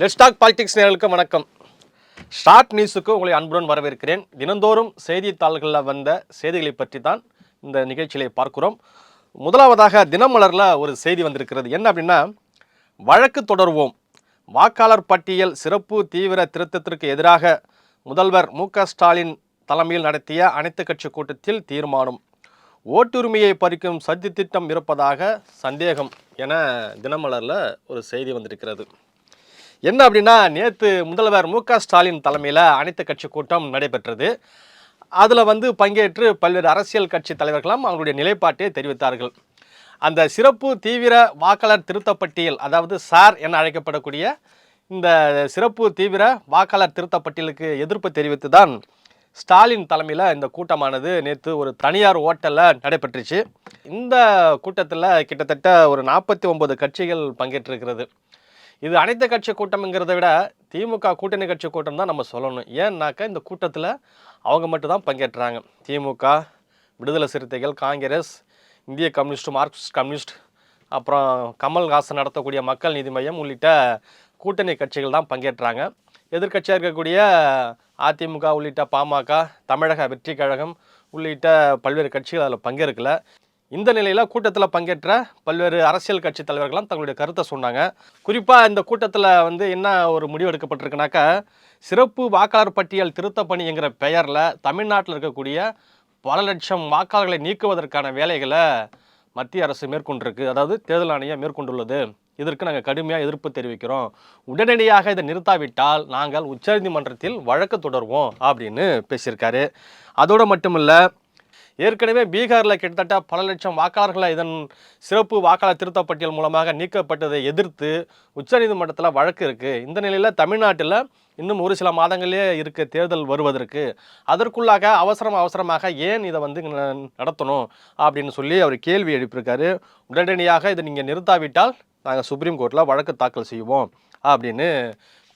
Let's talk politics நேர்களுக்கு வணக்கம். Start நியூஸுக்கு உங்களை அன்புடன் வரவேற்கிறேன். தினந்தோறும் செய்தித்தாள்களில் வந்த செய்திகளை பற்றி தான் இந்த நிகழ்ச்சியை பார்க்கிறோம். முதலாவதாக தினமலரில் ஒரு செய்தி வந்திருக்கிறது. என்ன அப்படின்னா வழக்கு தொடர்வோம். வாக்காளர் பட்டியல் சிறப்பு தீவிர திருத்தத்திற்கு எதிராக முதல்வர் மு க ஸ்டாலின் தலைமையில் நடத்திய அனைத்து கட்சி கூட்டத்தில் தீர்மானம். ஓட்டுரிமையை பறிக்கும் சதி திட்டம் இருப்பதாக சந்தேகம் என தினமலரில் ஒரு செய்தி வந்திருக்கிறது. என்ன அப்படின்னா நேற்று முதல்வர் மு க ஸ்டாலின் தலைமையில் அனைத்து கட்சி கூட்டம் நடைபெற்றது. அதில் வந்து பங்கேற்று பல்வேறு அரசியல் கட்சி தலைவர்களும் அவங்களுடைய நிலைப்பாட்டை தெரிவித்தார்கள். அந்த சிறப்பு தீவிர வாக்காளர் திருத்தப்பட்டியல் அதாவது சார் என அழைக்கப்படக்கூடிய இந்த சிறப்பு தீவிர வாக்காளர் திருத்தப்பட்டியலுக்கு எதிர்ப்பு தெரிவித்து தான் ஸ்டாலின் தலைமையில் இந்த கூட்டமானது நேற்று ஒரு தனியார் ஓட்டலில் நடைபெற்றுச்சு. இந்த கூட்டத்தில் கிட்டத்தட்ட ஒரு நாற்பத்தி ஒம்பது கட்சிகள் பங்கேற்றிருக்கிறது. இது அனைத்து கட்சி கூட்டம்ங்கிறத விட திமுக கூட்டணி கட்சி கூட்டம் தான் நம்ம சொல்லணும். ஏன்னாக்கா இந்த கூட்டத்தில் அவங்க மட்டும் தான் பங்கேற்றாங்க. திமுக விடுதலை சிறுத்தைகள் காங்கிரஸ் இந்திய கம்யூனிஸ்ட் மார்க்சிஸ்ட் கம்யூனிஸ்ட் அப்புறம் கமல்ஹாசன் நடத்தக்கூடிய மக்கள் நீதி மையம் உள்ளிட்ட கூட்டணி கட்சிகள் தான் பங்கேற்றாங்க. எதிர்க்கட்சியாக இருக்கக்கூடிய அதிமுக உள்ளிட்ட பாமக தமிழக வெற்றி கழகம் உள்ளிட்ட பல்வேறு கட்சிகள் அதில் பங்கேற்கலை. இந்த நிலையில் கூட்டத்தில் பங்கேற்ற பல்வேறு அரசியல் கட்சி தலைவர்கள்லாம் தங்களுடைய கருத்தை சொன்னாங்க. குறிப்பாக இந்த கூட்டத்தில் வந்து என்ன ஒரு முடிவு எடுக்கப்பட்டிருக்குனாக்கா சிறப்பு வாக்காளர் பட்டியல் திருத்த பணிங்கிற பெயரில் தமிழ்நாட்டில் இருக்கக்கூடிய பல லட்சம் வாக்காளர்களை நீக்குவதற்கான வேலைகளை மத்திய அரசு மேற்கொண்டிருக்கு. அதாவது தேர்தல் ஆணையம் மேற்கொண்டுள்ளது. இதற்கு நாங்கள் கடுமையாக எதிர்ப்பு தெரிவிக்கிறோம். உடனடியாக இதை நிறுத்தாவிட்டால் நாங்கள் உச்சநீதிமன்றத்தில் வழக்கு தொடர்வோம் அப்படின்னு பேசியிருக்காரு. அதோடு மட்டுமில்ல ஏற்கனவே பீகாரில் கிட்டத்தட்ட பல லட்சம் வாக்காளர்களை இதன் சிறப்பு வாக்காளர் திருத்தப் பட்டியல் மூலமாக நீக்கப்பட்டதை எதிர்த்து உச்சநீதிமன்றத்தில் வழக்கு இருக்குது இந்த நிலையில் தமிழ்நாட்டில் இன்னும் ஒரு சில மாதங்களே இருக்க தேர்தல் வருவதற்கு. அதற்குள்ளாக அவசரம் அவசரமாக ஏன் இதை வந்து நடத்தணும் அப்படின்னு சொல்லி அவர் கேள்வி எழுப்பியிருக்காரு. உடனடியாக இதை நீங்கள் நிறுத்தாவிட்டால் நாங்கள் சுப்ரீம் கோர்ட்டில் வழக்கு தாக்கல் செய்வோம் அப்படின்னு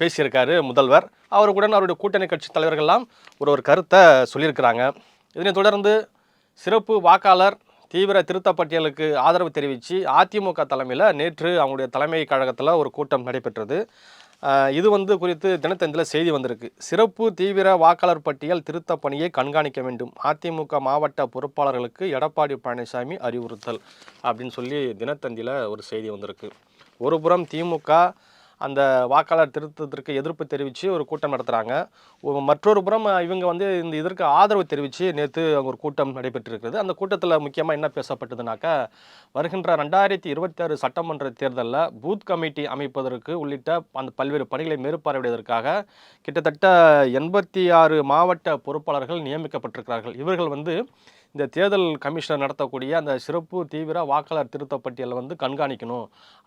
பேசியிருக்காரு முதல்வர். அவருடன் அவருடைய கூட்டணி கட்சி தலைவர்கள்லாம் ஒரு ஒரு கருத்தை சொல்லியிருக்கிறாங்க. இதனைத் தொடர்ந்து சிறப்பு வாக்காளர் தீவிர திருத்தப் பட்டியலுக்கு ஆதரவு தெரிவித்து அதிமுக தலைமையில் நேற்று அவங்களுடைய தலைமை கழகத்தில் ஒரு கூட்டம் நடைபெற்றது. இது வந்து குறித்து தினத்தந்தியில் செய்தி வந்திருக்கு. சிறப்பு தீவிர வாக்காளர் பட்டியல் திருத்த பணியை கண்காணிக்க வேண்டும். அதிமுக மாவட்ட பொறுப்பாளர்களுக்கு எடப்பாடி பழனிசாமி அறிவுறுத்தல் அப்படின்னு சொல்லி தினத்தந்தியில் ஒரு செய்தி வந்திருக்கு. ஒருபுறம் திமுக அந்த வாக்காளர் திருத்தத்திற்கு எதிர்ப்பு தெரிவித்து ஒரு கூட்டம் நடத்துகிறாங்க மற்றொரு புறம் இவங்க வந்து இந்த இதற்கு ஆதரவு தெரிவித்து நேற்று அவங்க ஒரு கூட்டம் நடைபெற்றிருக்கிறது. அந்த கூட்டத்தில் முக்கியமாக என்ன பேசப்பட்டதுனாக்கா வருகின்ற ரெண்டாயிரத்தி இருபத்தி ஆறு சட்டமன்ற தேர்தலில் பூத் கமிட்டி அமைப்பதற்கு உள்ளிட்ட அந்த பல்வேறு பணிகளை மேற்பார்வையிடுவதற்காக கிட்டத்தட்ட எண்பத்தி ஆறு மாவட்ட பொறுப்பாளர்கள் நியமிக்கப்பட்டிருக்கிறார்கள். இவர்கள் வந்து இந்த தேர்தல் கமிஷனர் நடத்தக்கூடிய அந்த சிறப்பு தீவிர வாக்காளர் திருத்த பட்டியலை வந்து கண்காணிக்கணும்.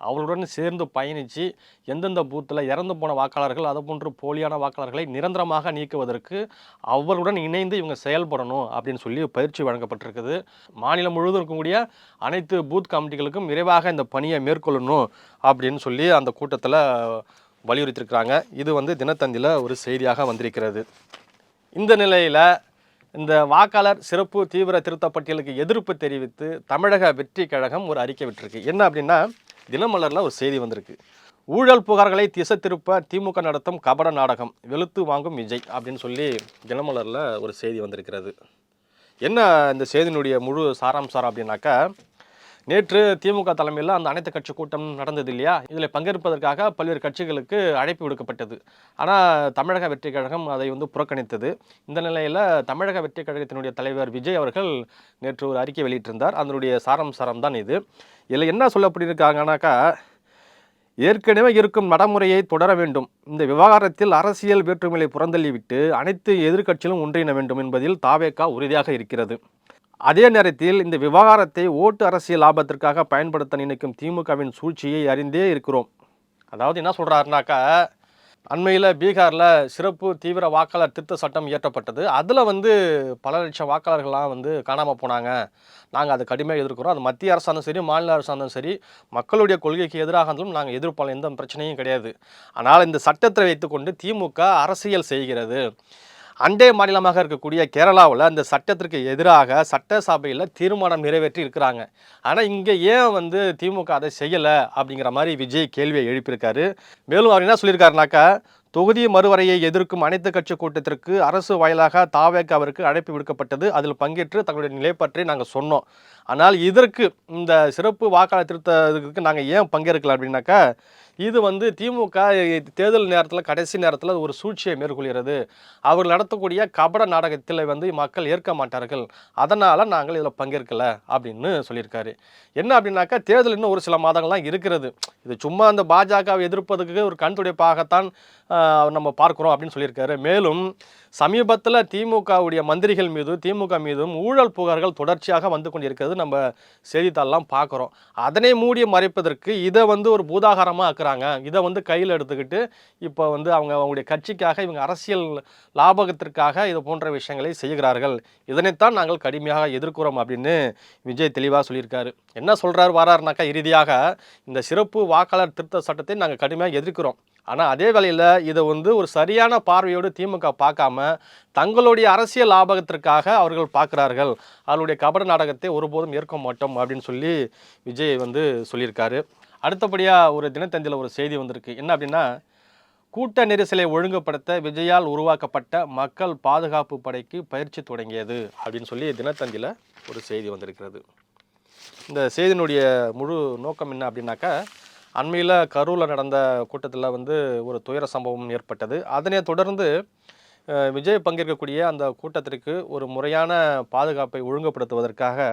அவர்களுடன் சேர்ந்து பயணித்து எந்தெந்த பூத்தில் இறந்து போன வாக்காளர்கள் அதை போன்று போலியான வாக்காளர்களை நிரந்தரமாக நீக்குவதற்கு அவர்களுடன் இணைந்து இவங்க செயல்படணும் அப்படின்னு சொல்லி பயிற்சி வழங்கப்பட்டிருக்குது. மாநிலம் முழுவதும் இருக்கக்கூடிய அனைத்து பூத் கமிட்டிகளுக்கும் விரைவாக இந்த பணியை மேற்கொள்ளணும் அப்படின்னு சொல்லி அந்த கூட்டத்தில் வலியுறுத்தியிருக்கிறாங்க. இது வந்து தினத்தந்தியில் ஒரு செய்தியாக வந்திருக்கிறது. இந்த நிலையில் இந்த வாக்காளர் சிறப்பு தீவிர திருத்த பட்டியலுக்கு எதிர்ப்பு தெரிவித்து தமிழக வெற்றி கழகம் ஒரு அறிக்கை விட்டுருக்கு. என்ன அப்படின்னா தினமலரில் ஒரு செய்தி வந்திருக்கு. ஊழல் புகார்களை திசை திருப்ப திமுக நடத்தும் கபட நாடகம் வெளுத்து வாங்கும் விஜய் அப்படின்னு சொல்லி தினமலரில் ஒரு செய்தி வந்திருக்கிறது. என்ன இந்த செய்தியினுடைய முழு சாராம்சாரம் அப்படின்னாக்கா நேற்று திமுக தலைமையில் அந்த அனைத்து கட்சி கூட்டம் நடந்தது இல்லையா? இதில் பங்கேற்பதற்காக பல்வேறு கட்சிகளுக்கு அழைப்பு விடுக்கப்பட்டது. ஆனால் தமிழக வெற்றி கழகம் அதை வந்து புறக்கணித்தது. இந்த நிலையில் தமிழக வெற்றி கழகத்தினுடைய தலைவர் விஜய் அவர்கள் நேற்று ஒரு அறிக்கை வெளியிட்டிருந்தார். அதனுடைய சாரம் சாரம் தான் இது. இதில் என்ன சொல்லப்பட்டிருக்காங்கனாக்கா ஏற்கனவே இருக்கும் நடைமுறையை தொடர வேண்டும். இந்த விவகாரத்தில் அரசியல் வேற்றுமையை புறந்தள்ளிவிட்டு அனைத்து எதிர்க்கட்சிகளும் ஒன்றிண வேண்டும் என்பதில் தாவேகா உறுதியாக இருக்கிறது. அதே நேரத்தில் இந்த விவகாரத்தை ஓட்டு அரசியல் லாபத்திற்காக பயன்படுத்த நினைக்கும் திமுகவின் சூழ்ச்சியை அறிந்தே இருக்கிறோம். அதாவது என்ன சொல்கிறாருனாக்கா அண்மையில் பீகாரில் சிறப்பு தீவிர வாக்காளர் திருத்த சட்டம் இயற்றப்பட்டது. அதில் வந்து பல லட்சம் வாக்காளர்கள்லாம் வந்து காணாமல் போனாங்க. நாங்கள் அதை கடுமையாக எதிர்க்கிறோம். அது மத்திய அரசாலும் சரி மாநில அரசாலும் சரி மக்களுடைய கொள்கைக்கு எதிராக இருந்தாலும் நாங்கள் எதிர்ப்பால் எந்த பிரச்சனையும் கிடையாது. ஆனால் இந்த சட்டத்தை வைத்துக்கொண்டு திமுக அரசியல் செய்கிறது. அண்டை மாநிலமாக இருக்கக்கூடிய கேரளாவில் அந்த சட்டத்திற்கு எதிராக சட்டசபையில் தீர்மானம் நிறைவேற்றி இருக்கிறாங்க. ஆனால் இங்கே ஏன் வந்து திமுக அதை செய்யலை அப்படிங்கிற மாதிரி விஜய் கேள்வியை எழுப்பியிருக்காரு. மேலும் அவர் என்ன சொல்லியிருக்காருனாக்கா தொகுதி மறுவரையை எதிர்க்கும் அனைத்து கட்சி கூட்டத்திற்கு அரசு வாயிலாக தாவேக்கு அவருக்கு அழைப்பு விடுக்கப்பட்டது. அதில் பங்கேற்று தங்களுடைய நிலைப்பற்றி நாங்கள் சொன்னோம். ஆனால் இதற்கு இந்த சிறப்பு வாக்காளர் திருத்த இதுக்கு நாங்கள் ஏன் பங்கேற்கலாம் அப்படின்னாக்கா இது வந்து திமுக தேர்தல் நேரத்தில் கடைசி நேரத்தில் ஒரு சூழ்ச்சியை மேற்கொள்கிறது. அவர்கள் நடத்தக்கூடிய கபட நாடகத்தில் வந்து மக்கள் ஏற்க மாட்டார்கள். அதனால் நாங்கள் இதில் பங்கேற்கலை அப்படின்னு சொல்லியிருக்காரு. என்ன அப்படின்னாக்கா தேர்தல் இன்னும் ஒரு சில மாதங்கள்லாம் இருக்கிறது. இது சும்மா அந்த பாஜகவை எதிர்ப்பதுக்கு ஒரு கண் துடைப்பாகத்தான் நம்ம பார்க்குறோம் அப்படின்னு சொல்லியிருக்காரு. மேலும் சமீபத்தில் திமுகவுடைய மந்திரிகள் மீது திமுக மீதும் ஊழல் புகார்கள் தொடர்ச்சியாக வந்து கொண்டிருக்கிறது. நம்ம செய்தித்தாள்லாம் பார்க்குறோம். அதனை மூடி மறைப்பதற்கு இதை வந்து ஒரு பூதாகாரமாக ஆக்குறாங்க. இதை வந்து கையில் எடுத்துக்கிட்டு இப்போ வந்து அவங்க அவங்களுடைய கட்சிக்காக இவங்க அரசியல் லாபகத்திற்காக இது போன்ற விஷயங்களை செய்கிறார்கள். இதனைத்தான் நாங்கள் கடுமையாக எதிர்க்கிறோம் அப்படின்னு விஜய் தெளிவாக சொல்லியிருக்காரு. என்ன சொல்கிறார் வராருனாக்கா இறுதியாக இந்த சிறப்பு வாக்காளர் திருத்த சட்டத்தை நாங்கள் கடுமையாக எதிர்க்கிறோம். ஆனால் அதே வேளையில் இதை வந்து ஒரு சரியான பார்வையோடு திமுக பார்க்காம தங்களுடைய அரசியல் லாபகத்திற்காக அவர்கள் பார்க்குறார்கள். அவருடைய கபட நாடகத்தை ஒருபோதும் ஏற்க மாட்டோம் அப்படின்னு சொல்லி விஜய் வந்து சொல்லியிருக்காரு. அடுத்தபடியாக ஒரு தினத்தந்தியில் ஒரு செய்தி வந்திருக்கு. என்ன அப்படின்னா கூட்ட நெரிசலை ஒழுங்குபடுத்த விஜயால் உருவாக்கப்பட்ட மக்கள் பாதுகாப்பு படைக்கு பயிற்சி தொடங்கியது அப்படின்னு சொல்லி தினத்தந்தியில் ஒரு செய்தி வந்திருக்கிறது. இந்த செய்தியினுடைய முழு நோக்கம் என்ன அப்படின்னாக்கா அண்மையில் கரூரில் நடந்த கூட்டத்தில் வந்து ஒரு துயர சம்பவம் ஏற்பட்டது. அதனை தொடர்ந்து விஜய் பங்கேற்கக்கூடிய அந்த கூட்டத்திற்கு ஒரு முறையான பாதுகாப்பை ஒழுங்குபடுத்துவதற்காக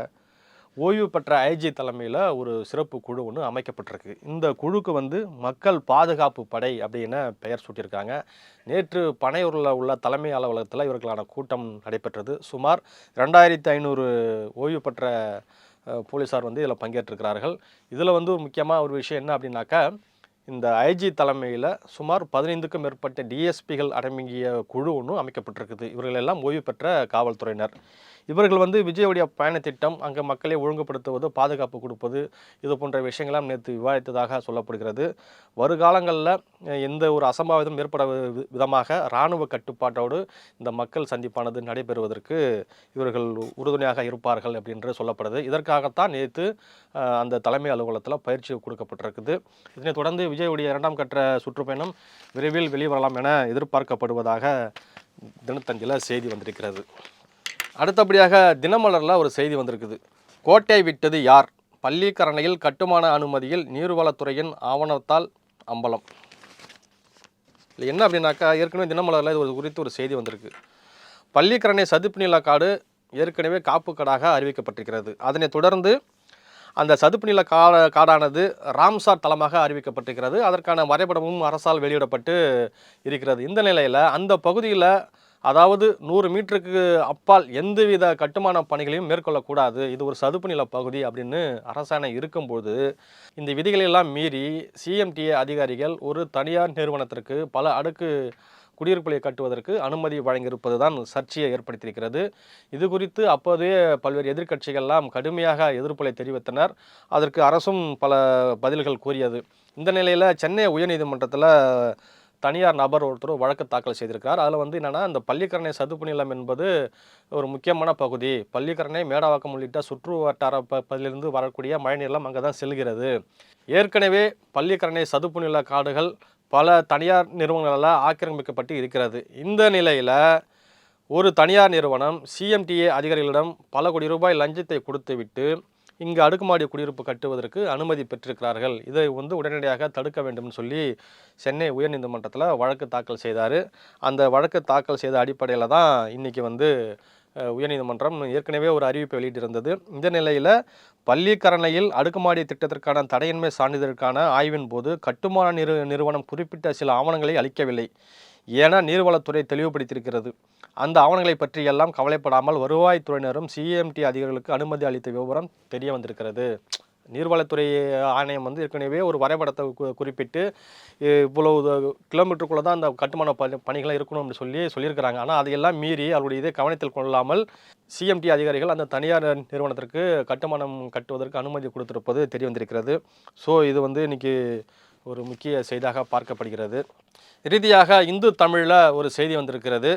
ஓய்வு பெற்ற ஐஜி தலைமையில் ஒரு சிறப்பு குழு ஒன்று அமைக்கப்பட்டிருக்கு. இந்த குழுக்கு வந்து மக்கள் பாதுகாப்பு படை அப்படின்னு பெயர் சூட்டியிருக்காங்க. நேற்று பனையூரில் உள்ள தலைமை அலுவலகத்தில் இவர்களான கூட்டம் நடைபெற்றது. சுமார் ரெண்டாயிரத்தி ஐநூறு ஓய்வு பெற்ற போலீஸார் போலீசார் வந்து இதில் பங்கேற்றிருக்கிறார்கள். இதில் வந்து ஒரு முக்கியமாக ஒரு விஷயம் என்ன அப்படின்னாக்கா இந்த ஐஜி தலைமையில் சுமார் பதினைந்துக்கும் மேற்பட்ட டிஎஸ்பிகள் அடங்கிய குழு ஒன்று அமைக்கப்பட்டிருக்குது. இவர்கள் எல்லாம் ஓய்வு பெற்ற காவல்துறையினர். இவர்கள் வந்து விஜயுடைய பயணத்திட்டம் அங்கே மக்களை ஒழுங்குபடுத்துவது பாதுகாப்பு கொடுப்பது இது போன்ற விஷயங்கள்லாம் நேற்று விவாதித்ததாக சொல்லப்படுகிறது. வருகாலங்களில் எந்த ஒரு அசம்பாவிதம் ஏற்பட வி- விதமாக இராணுவ கட்டுப்பாட்டோடு இந்த மக்கள் சந்திப்பானது நடைபெறுவதற்கு இவர்கள் உறுதுணையாக இருப்பார்கள் அப்படின்று சொல்லப்படுது. இதற்காகத்தான் நேற்று அந்த தலைமை அலுவலகத்தில் பயிற்சி கொடுக்கப்பட்டிருக்குது. இதனைத் தொடர்ந்து விஜயுடைய இரண்டாம் கட்ட சுற்றுப்பயணம் விரைவில் வெளிவரலாம் என எதிர்பார்க்கப்படுவதாக தினத்தஞ்சில செய்தி வந்திருக்கிறது. அடுத்தபடியாக தினமலரில் ஒரு செய்தி வந்திருக்குது. கோட்டை விட்டது யார்? பள்ளிக்கரணையில் கட்டுமான அனுமதியில் நீர்வளத்துறையின் ஆவணத்தால் அம்பலம். இல்லை என்ன அப்படின்னாக்கா ஏற்கனவே தினமலரில் இது ஒரு குறித்து ஒரு செய்தி வந்திருக்கு. பள்ளிக்கரணை சதுப்பு நில காடு ஏற்கனவே காப்பு காடாக அறிவிக்கப்பட்டிருக்கிறது. அதனைத் தொடர்ந்து அந்த சதுப்பு நில கா காடானது ராம்சார் தளமாக அறிவிக்கப்பட்டிருக்கிறது. அதற்கான வரைபடமும் அரசால் வெளியிடப்பட்டு இருக்கிறது. இந்த நிலையில் அந்த பகுதியில் அதாவது நூறு மீட்டருக்கு அப்பால் எந்தவித கட்டுமான பணிகளையும் மேற்கொள்ளக்கூடாது. இது ஒரு சதுப்பு நில பகுதி அப்படின்னு அரசாணை இருக்கும்போது இந்த விதிகளெல்லாம் மீறி சிஎம்டிஏ அதிகாரிகள் ஒரு தனியார் நிறுவனத்திற்கு பல அடுக்கு குடியிருப்புகளை கட்டுவதற்கு அனுமதி வழங்கியிருப்பது தான் சர்ச்சையை ஏற்படுத்தியிருக்கிறது. இது குறித்து அப்போதே பல்வேறு எதிர்க்கட்சிகள்லாம் கடுமையாக எதிர்ப்புகளை தெரிவித்தனர். அதற்கு அரசும் பல பதில்கள் கூறியது. இந்த நிலையில் சென்னை உயர்நீதிமன்றத்தில் தனியார் நபர் ஒருத்தர் வழக்கு தாக்கல் செய்திருக்கார் அதில் வந்து என்னென்னா இந்த பள்ளிக்கரணை சதுப்பு நிலம் என்பது ஒரு முக்கியமான பகுதி. பள்ளிக்கரணை மேடாவாக்கம் உள்ளிட்ட சுற்று வட்டார பகுதியிலிருந்து வரக்கூடிய மழைநீர்லாம் அங்கே தான் செல்கிறது. ஏற்கனவே பள்ளிக்கரணை சதுப்பு நில காடுகள் பல தனியார் நிறுவனங்களால் ஆக்கிரமிக்கப்பட்டு இருக்கிறது. இந்த நிலையில் ஒரு தனியார் நிறுவனம் சிஎம்டிஏ அதிகாரிகளிடம் பல கோடி ரூபாய் லஞ்சத்தை கொடுத்துவிட்டு இங்கு அடுக்குமாடி குடியிருப்பு கட்டுவதற்கு அனுமதி பெற்றிருக்கிறார்கள். இதை வந்து உடனடியாக தடுக்க வேண்டும்னு சொல்லி சென்னை உயர்நீதிமன்றத்தில் வழக்கு தாக்கல் செய்தார். அந்த வழக்கு தாக்கல் செய்த அடிப்படையில் தான் இன்றைக்கி வந்து உயர்நீதிமன்றம் ஏற்கனவே ஒரு அறிவிப்பை வெளியிட்டிருந்தது. இந்த நிலையில் பள்ளிக்கரணையில் அடுக்குமாடி திட்டத்திற்கான தடையின்மை சான்றிதழுக்கான ஆய்வின் போது கட்டுமான நிறு நிறுவனம் குறிப்பிட்ட சில ஆவணங்களை அளிக்கவில்லை. என நீர்வளத்துறை தெளிவுபடுத்தியிருக்கிறது. அந்த ஆவணங்களை பற்றி எல்லாம் கவலைப்படாமல் வருவாய்த்துறையினரும் சிஎம்டி அதிகாரிகளுக்கு அனுமதி அளித்த விவரம் தெரிய வந்திருக்கிறது. நீர்வளத்துறை ஆணையம் வந்து ஏற்கனவே ஒரு வரைபடத்தை குறிப்பிட்டு இவ்வளவு கிலோமீட்டருக்குள்ளே தான் அந்த கட்டுமான பணி பணிகள்லாம் இருக்கணும் அப்படின்னு சொல்லி சொல்லியிருக்கிறாங்க. ஆனால் அதையெல்லாம் மீறி அவருடைய இதை கவனத்தில் கொள்ளாமல் சிஎம்டி அதிகாரிகள் அந்த தனியார் நிறுவனத்திற்கு கட்டுமானம் கட்டுவதற்கு அனுமதி கொடுத்திருப்பது தெரிய வந்திருக்கிறது. ஸோ இது வந்து இன்றைக்கி ஒரு முக்கிய செய்தியாக பார்க்கப்படுகிறது. இறுதியாக இந்து தமிழில் ஒரு செய்தி வந்திருக்கிறது.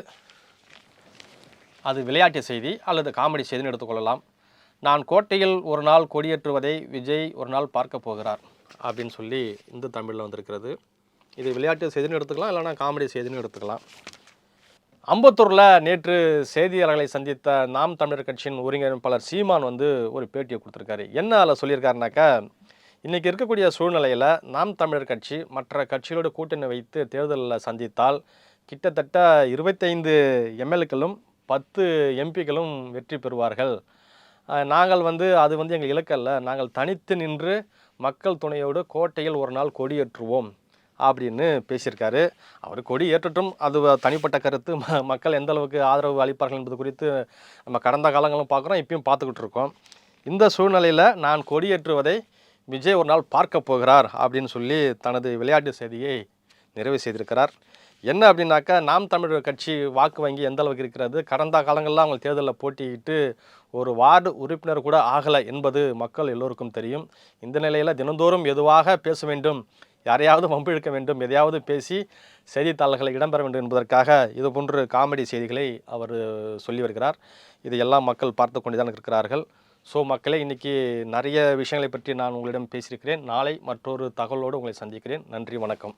அது விளையாட்டு செய்தி அல்லது காமெடி செய்தின்னு எடுத்துக்கொள்ளலாம் நான் கோட்டையில் ஒரு நாள் கொடியேற்றுவதை விஜய் ஒரு நாள் பார்க்க போகிறார் அப்படின்னு சொல்லி இந்து தமிழில் வந்திருக்கிறது. இது விளையாட்டு செய்தின்னு எடுத்துக்கலாம் இல்லைனா காமெடி செய்தின்னு எடுத்துக்கலாம். அம்பத்தூரில் நேற்று செய்தியாளர்களை சந்தித்த நாம் தமிழர் கட்சியின் ஒருங்கிணைப்பாளர் சீமான் வந்து ஒரு பேட்டியை கொடுத்துருக்காரு. என்ன அதில் சொல்லியிருக்காருனாக்கா இன்றைக்கி இருக்கக்கூடிய சூழ்நிலையில் நாம் தமிழர் கட்சி மற்ற கட்சிகளோடு கூட்டணி வைத்து தேர்தலில் சந்தித்தால் கிட்டத்தட்ட இருபத்தைந்து எம்எல்ஏக்களும் பத்து எம்பிக்களும் வெற்றி பெறுவார்கள். நாங்கள் வந்து அது வந்து எங்கள் இலக்கல்ல நாங்கள் தனித்து நின்று மக்கள் துணையோடு கோட்டையில் ஒரு நாள் கொடியேற்றுவோம் அப்படின்னு பேசியிருக்காரு. அவர் கொடி ஏற்றட்டும் அது தனிப்பட்ட கருத்து. ம- மக்கள் எந்த அளவுக்கு ஆதரவு அளிப்பார்கள் என்பது குறித்து நம்ம கடந்த காலங்களும் பார்க்குறோம் இப்பயும் பார்த்துக்கிட்டு இருக்கோம். இந்த சூழ்நிலையில் நான் கொடியேற்றுவதை விஜய் ஒரு நாள் பார்க்க போகிறார் அப்படின்னு சொல்லி தனது விளையாட்டு செய்தியை நிறைவு செய்திருக்கிறார். என்ன அப்படின்னாக்கா நாம் தமிழர் கட்சி வாக்கு வங்கி எந்த அளவுக்கு இருக்கிறது? கடந்த காலங்களில் அவங்க தேர்தலில் போட்டியிட்டு ஒரு வார்டு உறுப்பினர் கூட ஆகலை என்பது மக்கள் எல்லோருக்கும் தெரியும். இந்த நிலையில் தினந்தோறும் எதுவாக பேச வேண்டும்? யாரையாவது வம்பிழுக்க வேண்டும்? எதையாவது பேசி செய்தித்தாள்களை இடம்பெற வேண்டும் என்பதற்காக இதுபோன்று காமெடி செய்திகளை அவர் சொல்லி வருகிறார். இதையெல்லாம் மக்கள் பார்த்து கொண்டுதான் இருக்கிறார்கள். ஸோ மக்களே இன்றைக்கி நிறைய விஷயங்களை பற்றி நான் உங்களிடம் பேசியிருக்கிறேன். நாளை மற்றொரு தகவலோடு உங்களை சந்திக்கிறேன். நன்றி வணக்கம்.